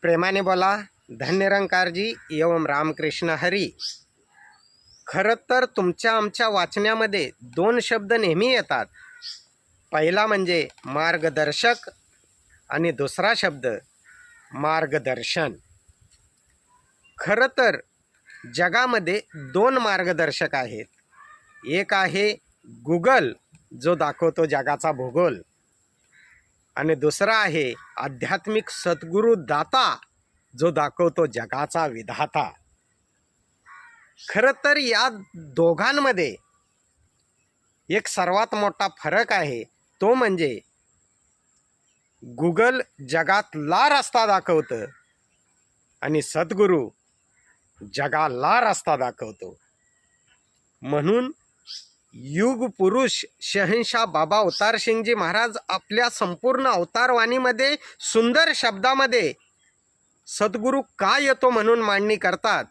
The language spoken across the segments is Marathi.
प्रेमाने बोला धन्यरंकारजी एवम रामकृष्ण हरी. खरं तर तुमच्या आमच्या वाचण्यामध्ये दोन शब्द नेहमी येतात. पहिला म्हणजे मार्गदर्शक आणि दुसरा शब्द मार्गदर्शन. खरं तर जगामध्ये दोन मार्गदर्शक आहेत. एक आहे गुगल जो दाखवतो जगाचा भूगोल. आणि दुसरा आहे आध्यात्मिक सद्गुरू दाता जो दाखवतो जगाचा विधाता. खरं तर या दोघांमध्ये एक सर्वात मोठा फरक आहे. तो म्हणजे गुगल जगातला रस्ता दाखवतं आणि सद्गुरू जगाला रस्ता दाखवतो. म्हणून युग पुरुष शहनशाह बाबा अवतार सिंगजी महाराज आपल्या संपूर्ण अवतारवाणीमध्ये सुंदर शब्दामध्ये सद्गुरू का येतो म्हणून मांडणी करतात?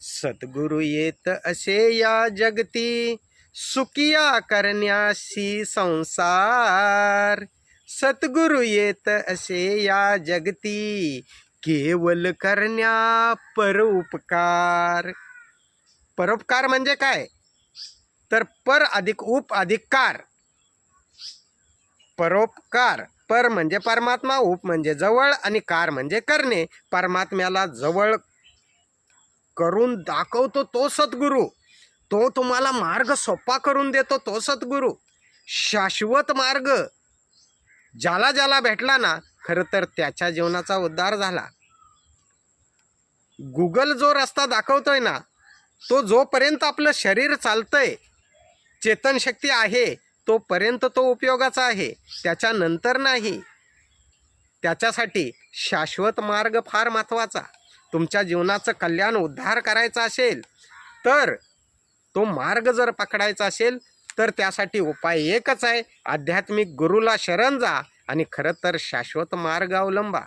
सद्गुरू येत असे या जगती सुकिया करण्याशी संसार. सद्गुरू येत असे या जगती केवल करण्या परोपकार. परोपकार म्हणजे काय? तर पर अधिक उप अधिक कार. परोपकार. पर म्हणजे परमात्मा उप म्हणजे जवळ आणि कार म्हणजे करणे. परमात्म्याला जवळ करून दाखवतो तो सद्गुरू. तो तुम्हाला मार्ग सोपा करून देतो तो सद्गुरू. शाश्वत मार्ग. ज्याला ज्याला भेटला ना खरं तर त्याच्या जीवनाचा उद्धार झाला. गुगल जो रस्ता दाखवतोय ना तो जोपर्यंत आपलं शरीर चालतंय चेतनशक्ती आहे तोपर्यंत तो उपयोगाचा आहे. त्याच्यानंतर नाही. त्याच्यासाठी शाश्वत मार्ग फार महत्त्वाचा. तुमच्या जीवनाचं कल्याण उद्धार करायचा असेल तर तो मार्ग जर पकडायचा असेल तर त्यासाठी उपाय एकच आहे. आध्यात्मिक गुरुला शरण जा आणि खरं तर शाश्वत मार्ग अवलंबा.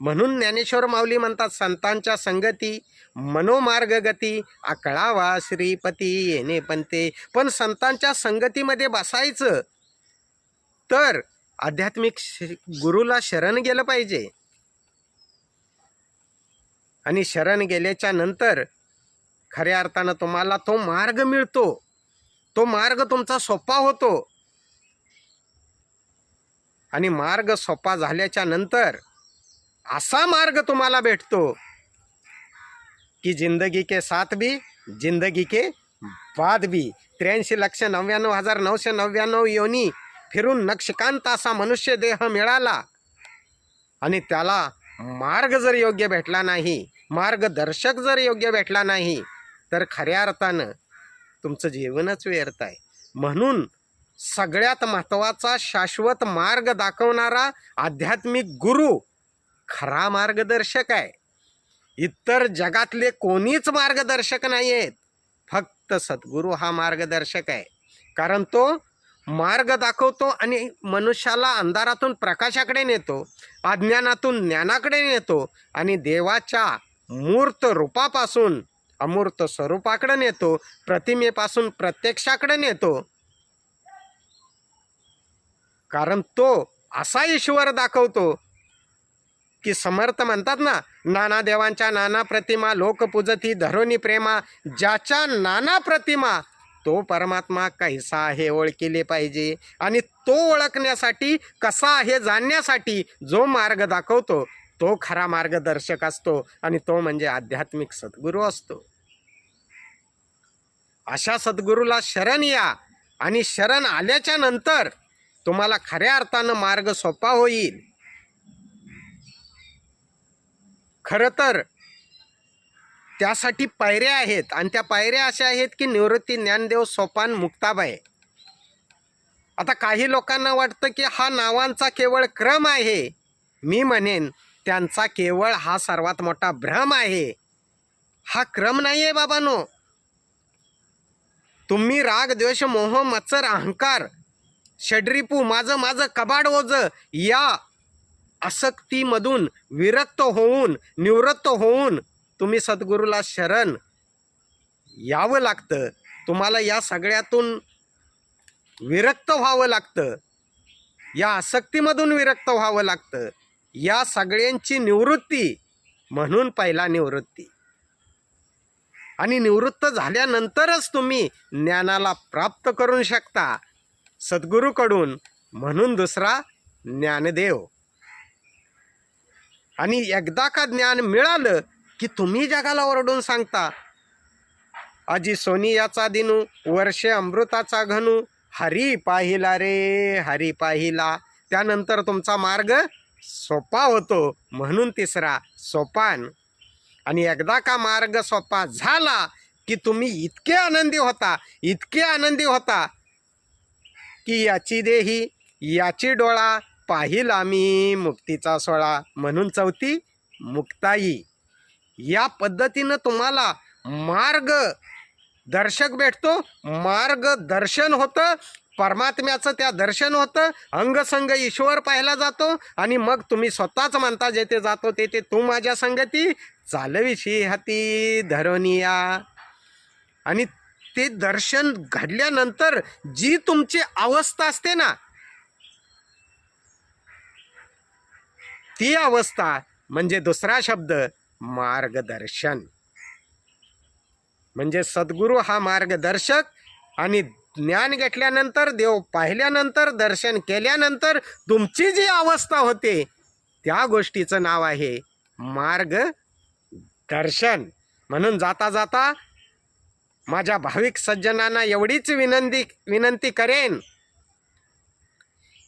म्हणून ज्ञानेश्वर माऊली म्हणतात संतांच्या संगती मनोमार्ग गती आकळावा श्रीपती येणे पंते. पण संतांच्या संगतीमध्ये बसायचं तर आध्यात्मिक श- गुरुला शरण गेलं पाहिजे. आणि शरण गेल्याच्यानंतर खऱ्या अर्थानं तुम्हाला तो मार्ग मिळतो. तो मार्ग तुमचा सोपा होतो. आणि मार्ग सोपा झाल्याच्यानंतर असा मार्ग तुम्हाला भेटतो की जिंदगी के साथ भी जिंदगी के बाद भी. त्र्याऐंशी लक्ष नव्याण्णव हजार नऊशे नव्याण्णव योनी फिरून नक्षकांत असा मनुष्य देह मिळाला आणि त्याला मार्ग जर योग्य भेटला नाही मार्गदर्शक जर योग्य भेटला नाही तर खऱ्या अर्थानं तुमचं जीवनच व्यर्थ आहे. म्हणून सगळ्यात महत्त्वाचा शाश्वत मार्ग दाखवणारा आध्यात्मिक गुरु खरा मार्गदर्शक आहे. इतर जगातले कोणीच मार्गदर्शक नाही आहेत फक्त सद्गुरू हा मार्गदर्शक आहे. कारण तो मार्ग दाखवतो आणि मनुष्याला अंधारातून प्रकाशाकडे नेतो अज्ञानातून ज्ञानाकडे नेतो आणि देवाच्या मूर्त रूपापासून अमूर्त स्वरूपाकडे नेतो प्रतिमेपासून प्रत्यक्षाकडे नेतो. कारण तो असा ईश्वर दाखवतो की समर्थ म्हणतात ना नाना देवांच्या नाना प्रतिमा लोकपूजती धरोनी प्रेमा ज्याच्या नाना प्रतिमा तो परमात्मा कैसा आहे ओळखिले पाहिजे आणि तो ओळखण्यासाठी कसा आहे जाणण्यासाठी जो मार्ग दाखवतो तो खरा मार्गदर्शक असतो आणि तो म्हणजे आध्यात्मिक सद्गुरू असतो. अशा सद्गुरूला शरण या आणि शरण आल्याच्यानंतर तुम्हाला खऱ्या अर्थानं मार्ग सोपा होईल. खरं तर त्यासाठी पायऱ्या आहेत आणि त्या पायऱ्या अशा आहेत की निवृत्ती ज्ञानदेव सोपान मुक्ताबाई आता काही लोकांना वाटतं की हा नावांचा केवळ क्रम आहे. मी म्हणेन त्यांचा केवळ हा सर्वात मोठा भ्रम आहे. हा क्रम नाही आहे बाबानो. तुम्ही राग द्वेष मोह मत्सर अहंकार षड्रिपू माझं माझं कबाड ओझ या आसक्तीमधून विरक्त होऊन निवृत्त होऊन तुम्ही सद्गुरूला शरण यावं लागतं. तुम्हाला या सगळ्यातून विरक्त व्हावं लागतं. या आसक्तीमधून विरक्त व्हावं लागतं. या सगळ्यांची निवृत्ती म्हणून पहिला निवृत्ती. आणि निवृत्त झाल्यानंतरच तुम्ही ज्ञानाला प्राप्त करू शकता. सद्गुरूकडून म्हणून दुसरा ज्ञानदेव. आणि एकदा का ज्ञान मिळालं की तुम्ही जगाला ओरडून सांगता? आजी सोनियाचा दिनू वर्षे अमृताचा घनू हरी पाहिला रे हरी पाहिला. त्यानंतर तुमचा मार्ग सोपा होतो म्हणून तिसरा सोपान. आणि एकदा का मार्ग सोपा झाला की तुम्ही इतके आनंदी होता इतके आनंदी होता की याची देही याची डोळा पाहिल आम्ही मुक्तीचा सोळा म्हणून चौथी मुक्ताई. या पद्धतीनं तुम्हाला मार्ग दर्शक भेटतो मार्गदर्शन होतं परमात्म्याचं त्या दर्शन होतं अंगसंग ईश्वर पाहिला जातो आणि मग तुम्ही स्वतःच म्हणता जेथे जातो तेथे तू माझ्या संगती चालविशी हाती धरोनिया. आणि ते दर्शन घडल्यानंतर जी तुमची अवस्था असते ना ती अवस्था म्हणजे दुसरा शब्द मार्गदर्शन. म्हणजे सद्गुरू हा मार्गदर्शक आणि ज्ञान घेतल्यानंतर देव पाहिल्यानंतर दर्शन केल्यानंतर तुमची जी अवस्था होते त्या गोष्टीचं नाव आहे मार्ग दर्शन म्हणून जाता जाता माझ्या भाविक सज्जनांना एवढीच विनंती विनंती करेन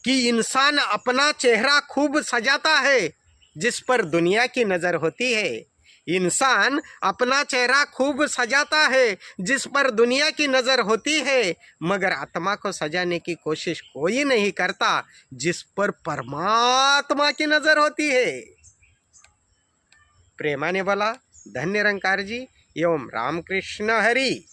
कि इंसान अपना चेहरा खूब सजाता है, जिस पर दुनिया की नज़र होती है। इंसान अपना चेहरा खूब सजाता है, जिस पर दुनिया की नज़र होती है, मगर आत्मा को सजाने की कोशिश कोई नहीं करता, जिस पर परमात्मा की नज़र होती है। प्रेमाने बोला धन्य रंकार जी, एवं रामकृष्ण हरी।